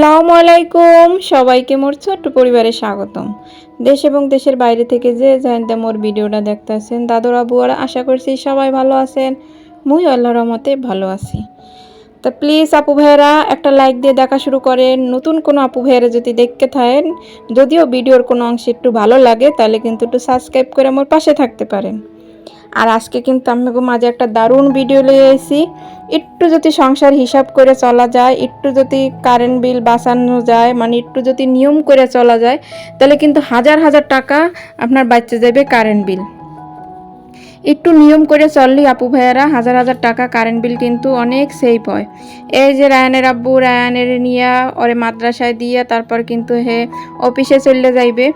আসসালামু আলাইকুম। সবাইকে মোর ছোট্ট পরিবারে স্বাগতম। দেশ এবং দেশের বাইরে থেকে যে জানতে মোর ভিডিওটা দেখতেছেন, দাদুর আবুয়ারা আশা করছি সবাই ভালো আছেন। মুই আল্লাহর রহমতে ভালো আছি। তা প্লিজ আপু ভাইয়েরা, একটা লাইক দিয়ে দেখা শুরু করেন। নতুন কোনো আপু ভাইয়েরা যদি দেখতে থাকেন, যদিও ভিডিওর কোনো অংশ একটু ভালো লাগে, তাহলে কিন্তু একটু সাবস্ক্রাইব করে আমার পাশে থাকতে পারেন। আর আজকে কিন্তু আমি মাঝে একটা দারুণ ভিডিও লিয়ে এসেছি একটু যদি সংসার হিসাব করে চলা যায়, একটু যদি কারেন্ট বিল বাঁচানো যায় মানে একটু যদি নিয়ম করে চলা যায়, তাহলে কিন্তু হাজার হাজার টাকা আপনার বাচ্চা যাবে কারেন্ট বিল একটু নিয়ম করে চললি আপু ভাইয়ারা হাজার হাজার টাকা কারেন্ট বিল কিন্তু অনেক সেভ হয়। এই যে রায়ানের আব্বু, রায়ানের নিয়া, ওরে মাদ্রাসায় দিয়া তারপর কিন্তু হে অফিসে চলে যাইবে।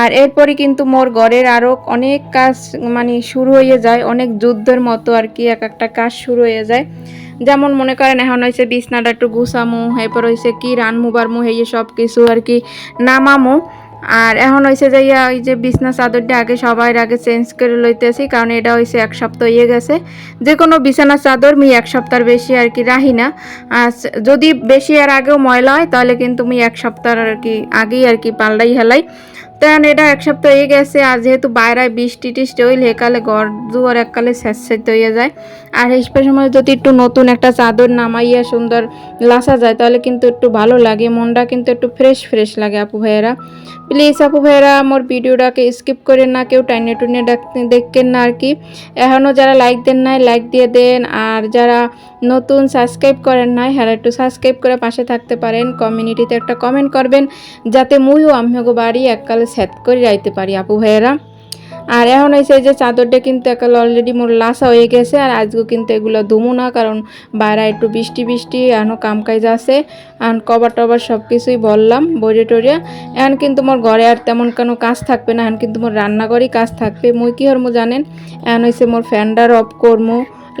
আর এরপরে কিন্তু মোর ঘরের আরও অনেক কাজ মানে শুরু হয়ে যায়, অনেক যুদ্ধের মতো আর কি, এক একটা কাজ শুরু হয়ে যায়। যেমন মনে করেন এখন হয়েছে বিছনাটা একটু গুছামু, এরপর হয়েছে কি রানমু বারমু হইয়ে সব কিছু আর কি, নামামু। আর এখন হয়েছে যে ইয়া ওই যে বিছনা চাদরটা আগে সবার আগে চেঞ্জ করে লইতেছি, কারণ এটা হয়েছে এক সপ্তাহ হয়ে গেছে। যে কোনো বিছানা চাদর মি এক সপ্তাহ বেশি আর কি রাহি না। যদি বেশি আর আগেও ময়লা হয়, তাহলে কিন্তু মি এক সপ্তাহ আর কি আগেই আর কি পাল্টাই হেলাই। তেন এটা এক সপ্তাহ হয়ে গেছে, আর যেহেতু বাইরায় বৃষ্টি টিষ্টি হইলে একালে ঘর দুয়ার এককালে স্যাঁত হয়ে যায়। আর এই সময় যদি একটু নতুন একটা চাদর নামাইয়া সুন্দর লাসা যায়, তাহলে কিন্তু একটু ভালো লাগে, মনটা কিন্তু একটু ফ্রেশ ফ্রেশ লাগে আপু ভাইয়েরা। প্লিজ আপু ভাইয়েরা, আমার ভিডিওটাকে স্কিপ করেন না, কেউ টাইনে টুনে দেখেন না আর কি। এখনও যারা লাইক দেন নাই লাইক দিয়ে দেন, আর যারা নতুন সাবস্ক্রাইব করেন নাই হ্যাঁ একটু সাবস্ক্রাইব করে পাশে থাকতে পারেন, কমিউনিটিতে একটা কমেন্ট করবেন, যাতে মুইও আমিও বাড়ি এককালে সেট করে যাইতে পারি, আপু ভাইয়েরা। আর এখন হয়েছে যে চাদরটা কিন্তু একাল অলরেডি মোর লাসা হয়ে গেছে, আর আজকেও কিন্তু এগুলো ধুমু না, কারণ বাইরে একটু বৃষ্টি বৃষ্টি এখনও কাম কাজ আছে এখন কভার টভার সব কিছুই বললাম বড়ে টরিয়া এখন কিন্তু মোর ঘরে আর তেমন কোনো কাজ থাকবে না, এখন কিন্তু মোর রান্নাঘরই কাজ থাকবে, মুই কি হরমু জানেন? এখন হয়েছে মোর ফ্যানডার অফ করমু,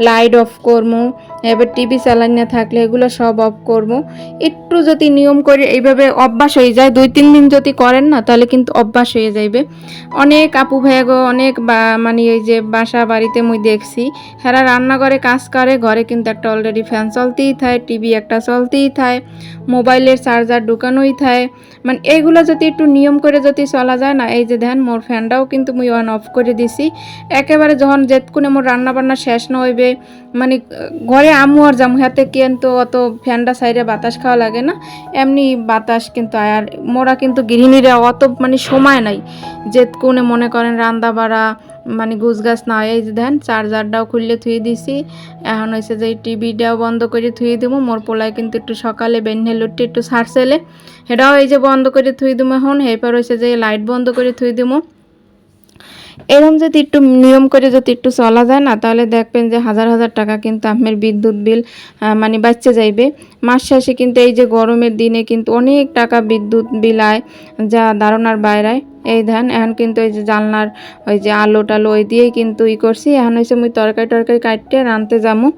লাইট অফ করমু এবার টিভি চালাই না থাকলে এগুলো সব অফ করব। একটু যদি নিয়ম করে এইভাবে অভ্যাস হয়ে যায়, দুই তিন দিন যদি করেন না, তাহলে কিন্তু অভ্যাস হয়ে যাইবে। অনেক আপু ভাইগো অনেক বা মানে এই যে বাসা বাড়িতে মুই দেখছি, হেরা রান্না করে কাজ করে, ঘরে কিন্তু একটা অলরেডি ফ্যান চলতেই থাকে টিভি একটা চলতেই থাকে মোবাইলের চার্জার ঢুকানোই থাকে মানে এইগুলো যদি একটু নিয়ম করে যদি চলা যায় না, এই যে দেন মোর ফ্যানটাও কিন্তু মুই অন অফ করে দিছি। একেবারে যখন যেতকুনে মোর রান্না বান্না শেষ না হইবে মানে ঘরে আমু আর জামু হাতে কিন্তু অত ফ্যানটা সাইডে বাতাস খাওয়া লাগে না। এমনি বাতাস কিন্তু, আর মোরা কিন্তু গৃহিণীরা অত মানে সময় নাই যে কোনে মনে করেন রান্দা বাড়া মানে গুছ গাছ না, এই যে দেন চার্জারটাও খুললে থুয়ে দিছি। এখন হয়েছে যে টিভিটাও বন্ধ করে থুয়ে দিব মোর পোলায় কিন্তু একটু সকালে বেনহে লুটে একটু ছাড়ছেলে সেটাও এই যে বন্ধ করে থুই দিব এখন, এরপর হয়েছে যে লাইট বন্ধ করে থুই দিব এরকম যদি একটু নিয়ম করে যদি একটু চলা যায় না, তাহলে দেখবেন যে হাজার হাজার টাকা কিন্তু আপনার বিদ্যুৎ বিল মানে বাচ্চা যাইবে। মাস শেষে কিন্তু এই যে গরমের দিনে কিন্তু অনেক টাকা বিদ্যুৎ বিল আয়, যা ধারণার বাইরায় এই ধান, এখন কিন্তু ওই যে জানলার ওই যে আলো টালো ওই দিয়েই কিন্তু ই করছি। এখন হয়েছে মুই তরকারি টরকারি কাটতে রানতে যামু।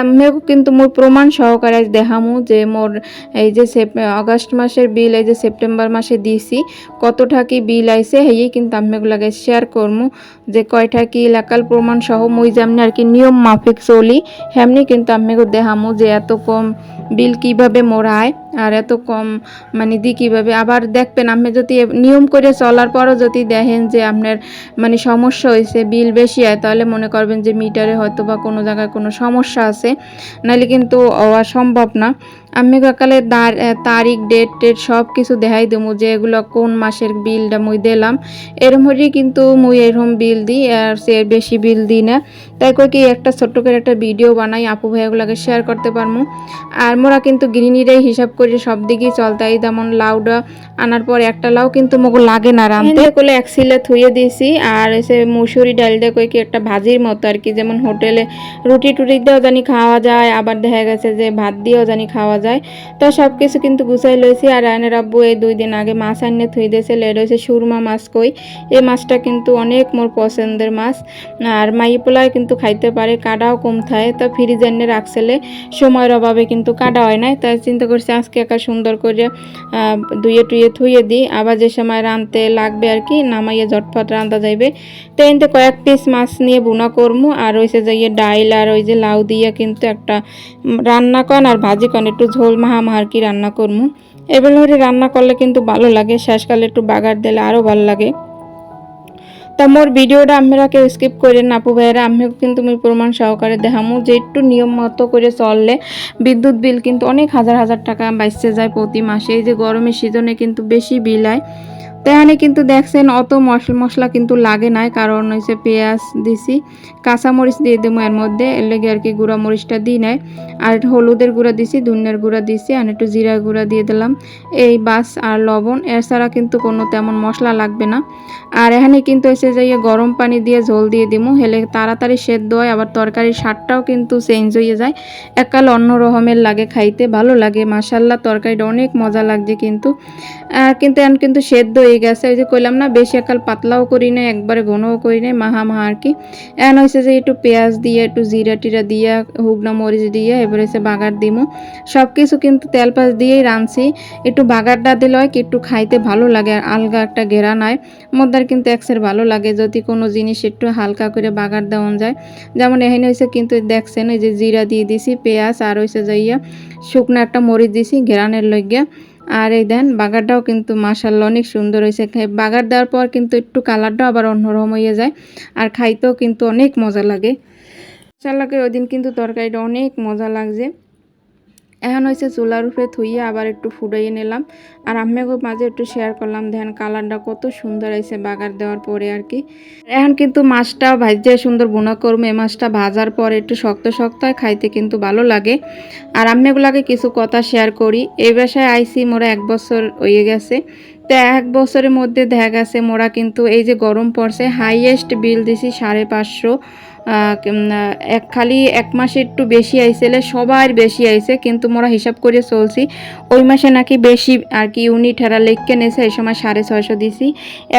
আমিও কিন্তু মোর প্রমাণ সহকারে দেখামু যে মোর এই যে অগাস্ট মাসের বিল, এই যে সেপ্টেম্বর মাসে দিছি, কতটা কি বিল আইসে হেই কিন্তু আমি লাগে শেয়ার করমু যে কয়টা কি এলাকাল প্রমাণ সহ মুই যেমনি আর কি নিয়ম মাফিক চলি, হেমনি কিন্তু আমি দেখামু যে এত কম বিল কীভাবে মোড়ায় আর এত কম মানে দি কীভাবে? আবার দেখবেন আপনি যদি নিয়ম করে চলার পরও যদি দেখেন যে আপনার মানে সমস্যা হয়েছে বিল বেশি হয়, তাহলে মনে করবেন যে মিটারে হয়তো বা কোনো জায়গায় কোনো সমস্যা আছে। নাহলে কিন্তু হওয়া সম্ভব না। আমি সকালে তারিখ ডেট টেট সব কিছু দেখাই দেবো যে এগুলো কোন মাসের বিলটা মুই দিলাম। এরম হলেই কিন্তু মুই এরকম বিল দিই, আর সে বেশি বিল দিই না। তাই করে কি একটা ছোট্ট করে একটা ভিডিও বানাই, আপু ভাইয়াগুলোকে শেয়ার করতে পারব আর মোরা কিন্তু গৃহিণীরাই হিসাব করে সব দিকেই চলতাই যেমন লাউটা আনার পর একটা লাউ কিন্তু মগো লাগে না রাঁধতে। করলে এক সিলে থুয়ে দিয়েছি আর এসে মুসুরি ডাল দিয়ে কই কি একটা ভাজির মতো আর কি, যেমন হোটেলে রুটি টুটি দিয়েও জানি খাওয়া যায়, আবার দেখা গেছে যে ভাত দিয়েও জানি খাওয়া যায় তো সব কিছু কিন্তু গুছাই লইছি। আর আয়নের আব্বু এই দুই দিন আগে মাছ আনিয়ে থুই দিয়েছে লেট হয়েছে সুরমা মাছ কই। এই মাছটা কিন্তু অনেক মোর পছন্দের মাছ। আর মাই পোলায় কিন্তু খাইতে পারে, কাটাও কম থাকে। তো ফ্রিজ এনে রাখছিলে, সময়ের অভাবে কিন্তু কাটা হয় নাই। তাই চিন্তা করছি আজকে একা সুন্দর করে ধুয়ে টুয়ে থুয়ে দিই। আবার যে সময় রাঁধতে লাগবে আর কি, নামাইয়ে ঝটফট রাঁধা যাইবে। তো এনতে কয়েক পিস মাছ নিয়ে বুনা করমু। আর হয়েছে যে ইয়ে ডাইল আর ওই যে লাউ দিয়ে কিন্তু একটা রান্না কন আর ভাজি কন একটু ঝোল মাহা মাহার কি রান্না করমু। এবেলারি রান্না করলে কিন্তু ভালো লাগে, শেষকালে একটু বাগার দিলে আরও ভালো লাগে। তা মোর ভিডিওটা আপনারা কেউ স্কিপ করেন আপু ভাইয়েরা। আমিও কিন্তু আমি প্রমাণ সহকারে দেখামু যে একটু নিয়ম মতো করে চললে বিদ্যুৎ বিল কিন্তু অনেক হাজার হাজার টাকা বাইসে যায় প্রতি মাসে। এই যে গরমের সিজনে কিন্তু বেশি বিল হয় তো এখানে কিন্তু দেখছেন অত মশলা মশলা কিন্তু লাগে নাই, কারণ হচ্ছে পেঁয়াজ দিছি, কাঁচামরিচ দিয়ে দেবো এর মধ্যে, এর লেগে আর কি গুঁড়া মরিচটা দিই নাই, আর হলুদের গুঁড়া দিছি ধনিয়ার গুঁড়া দিছি, আর একটু জিরা গুঁড়া দিয়ে দিলাম, এই বাস আর লবণ এছাড়া কিন্তু কোনো তেমন মশলা লাগবে না, আর এখানে কিন্তু এসে যাইয়ে গরম পানি দিয়ে ঝোল দিয়ে দিমু, হেলে তাড়াতাড়ি সেদ্ধ হয়, আবার তরকারির স্বাদটাও কিন্তু চেঞ্জ হয়ে যায় একাল অন্য রকমের লাগে খাইতে, ভালো লাগে মাসাল্লাহ তরকারিটা অনেক মজা লাগছে কিন্তু কিন্তু এখন কিন্তু সেদ্ধ হয়ে গেছে। যে কইলাম না, বেশি একাল পাতলাও করি না একবারে ঘনও করি না মাহা মাহা আর কি। এখন হয়েছে যে একটু পেঁয়াজ দিয়ে, একটু জিরা টিরা দিয়ে হুগনা মরিচ দিয়ে এবার হচ্ছে বাগার দিমু। সব কিছু কিন্তু তেল পাঁচ দিয়েই রাঁধছি। একটু বাগারটা দিলে হয় কি, একটু খাইতে ভালো লাগে, আর আলগা একটা ঘেরা নাই। মদ্দার কিন্তু একসের ভালো লাগে, যদি কোনো জিনিস একটু হালকা করে বাগার দেওয়া যায়। যেমন এখানে হয়েছে কিন্তু দেখছেন, এই যে জিরা দিয়ে দিছি, পেঁয়াজ, আর হয়েছে যাইয়া শুকনো একটা মরিচ দিছি, ঘেরানের লইগিয়া। আর এই দেন, বাগারটাও কিন্তু মাসাল্লা অনেক সুন্দর হয়েছে। বাগার দেওয়ার পর কিন্তু একটু কালারটাও আবার অন্যরকম হয়ে যায়। আর খাইতেও কিন্তু অনেক মজা লাগে। মাসাল্লাহকে ওই দিন কিন্তু তরকারিটা অনেক মজা লাগছে। এখন হয়েছে চুলার উপরে থুইয়ে আবার একটু ফুটাইয়ে নিলাম। আর আম্মেগো মাঝে একটু শেয়ার করলাম, দেখেন কালারটা কত সুন্দর হয়েছে বাগার দেওয়ার পরে আর কি। এখন কিন্তু মাছটা ভাজতে সুন্দর বোনা করব এই মাছটা ভাজার পরে একটু শক্ত শক্ত হয়, খাইতে কিন্তু ভালো লাগে। আর আম্মেগুলাকে কিছু কথা শেয়ার করি, এই বাসায় আইসি মোরা এক বছর হয়ে গেছে। তো এক বছরের মধ্যে দেখা গেছে মোরা কিন্তু এই যে গরম পড়ছে হাইয়েস্ট বিল দিছি সাড়ে পাঁচশো। এক খালি এক মাসে একটু বেশি আইসেলে সবার বেশি আইছে কিন্তু মোরা হিসাব করে চলছি, ওই মাসে নাকি বেশি আর কি ইউনিট হারা লেখকে নেছে, এই সময় সাড়ে ছয়শো দিছি।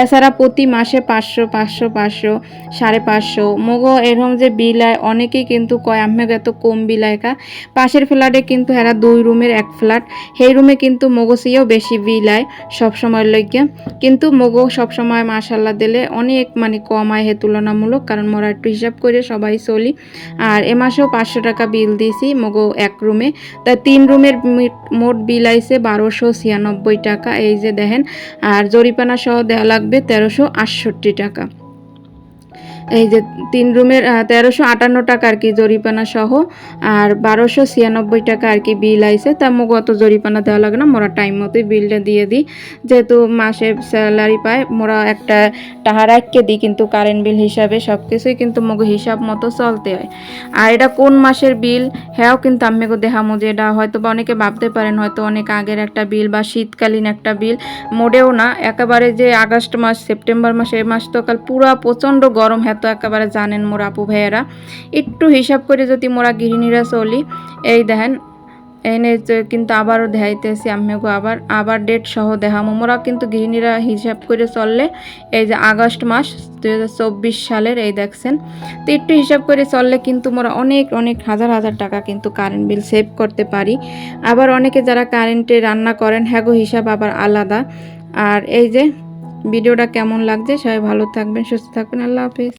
এছাড়া প্রতি মাসে পাঁচশো পাঁচশো পাঁচশো, সাড়ে পাঁচশো। মগো এরকম যে বিল আয়, অনেকেই কিন্তু কয় আমি এত কম বিল আয়কা পাশের ফ্ল্যাটে কিন্তু হেরা দুই রুমের এক ফ্ল্যাট সেই রুমে কিন্তু মগসিও বেশি বিল আয় সবসময়ের লইকে কিন্তু মগো সবসময় মাসাল্লাহ দিলে অনেক মানে কম আয়, হে তুলনামূলক, কারণ মোরা একটু হিসাব করে সবাই চলি। আর এ মাসেও পাঁচশো টাকা বিল দিছি মগো এক রুমে। তা তিন রুমের মোট বিল আইছে বারোশো ছিয়ানব্বই টাকা, এই যে দেখেন। আর জরিপানা সহ দেওয়া লাগবে তেরোশো আটষট্টি টাকা। এই যে তিন রুমের তেরোশো আটান্ন টাকা আর কি জরিপানা সহ, আর বারোশো ছিয়ানব্বই টাকা আর কি বিল আইছে। তা মোক অত জরিপানা দেওয়া লাগে না, মোরা টাইম মতোই বিলটা দিয়ে দিই। যেহেতু মাসে স্যালারি পায়, মোরা একটা টাহার এককে দিই কিন্তু কারেন্ট বিল হিসাবে সব কিছুই কিন্তু মোক হিসাব মতো চলতে হয়। আর এটা কোন মাসের বিল হ্যাঁ কিন্তু আমি দেখামো যে এটা হয়তো বা অনেকে ভাবতে পারেন, হয়তো অনেক আগের একটা বিল বা শীতকালীন একটা বিল, মোটেও না। একেবারে যে আগস্ট মাস, সেপ্টেম্বর মাসে এই মাস তো কাল পুরা প্রচণ্ড গরম হ্যাঁ তো একেবারে জানেন মোরা আপু ভাইয়েরা। একটু হিসাব করে যদি মোরা গৃহিণীরা চলি, এই দেখেন, এনে কিন্তু আবারও দেখাইতেছি আমিগো আবার আবার ডেট সহ দেখামো। মোরা কিন্তু গৃহিণীরা হিসাব করে চললে, এই যে আগস্ট মাস দু হাজার চব্বিশ সালের, এই দেখছেন। তো একটু হিসাব করে চললে কিন্তু মোরা অনেক অনেক হাজার হাজার টাকা কিন্তু কারেন্ট বিল সেভ করতে পারি। আবার অনেকে যারা কারেন্টে রান্না করেন, হ্যাগো হিসাব আবার আলাদা। আর এই যে, ভিডিওটা কেমন লাগছে, সবাই ভালো থাকবেন, সুস্থ থাকবেন, আল্লাহ হাফিজ।